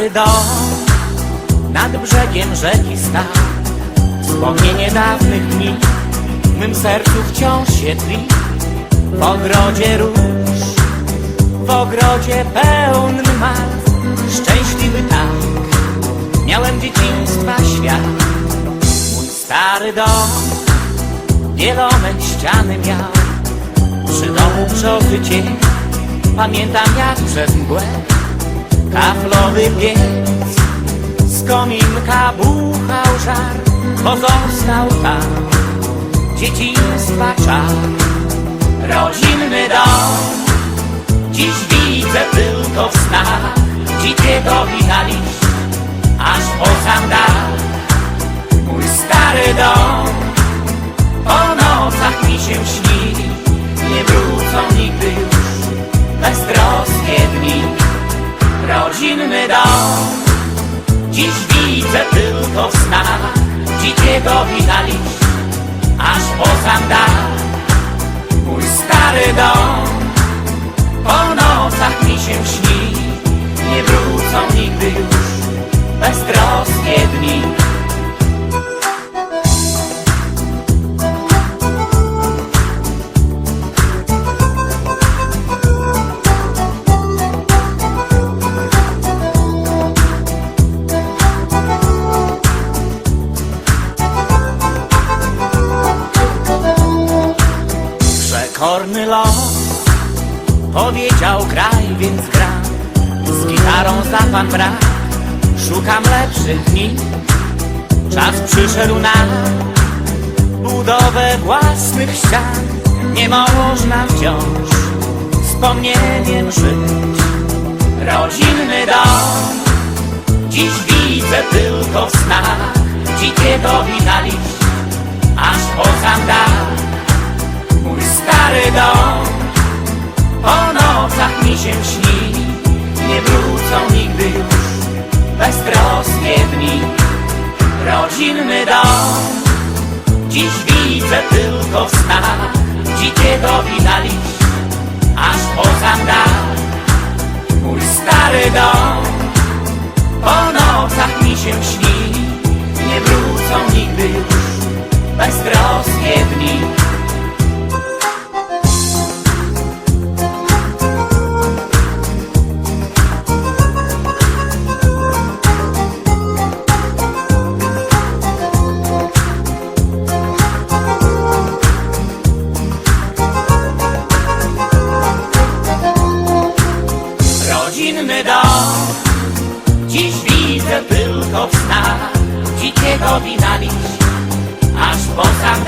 stary dom nad brzegiem rzeki stał. Wspomnienie dawnych dni w mym sercu wciąż się tli. W ogrodzie róż, w ogrodzie pełnym mal. Szczęśliwy tak, miałem dzieciństwa świat. Mój stary dom, wielome ściany miał. Przy domu brzozy cień, pamiętam jak przez mgłę Kaflowy piec, z kominka buchał żar Pozostał tam. Dzieciństwa czar. Rodzinny dom, dziś widzę tylko w snach. Dzikiego wina liść, aż po sam dach Mój stary dom, po nocach mi się śni Dziś widzę tylko w snach Dzikiego wina liść Aż po sam dach. Mój stary dom Po nocach mi się śni Nie wrócą nigdy już Beztroskie dni Przekorny los Powiedział graj, więc gram Z gitarą za pan brak Szukam lepszych dni. Czas przyszedł na Budowę własnych ścian. Nie można wciąż Wspomnieniem żyć. Rodzinny dom. Dziś widzę tylko w snach. Dzikiego wina liść Aż po sam dach się śni Nie wrócą nigdy już. Beztroskie dni. Rodzinny dom. Dziś widzę tylko w snach. Dzikiego wina rodzinny dom. Dziś widzę tylko w snach Dzikiego wina Aż po sam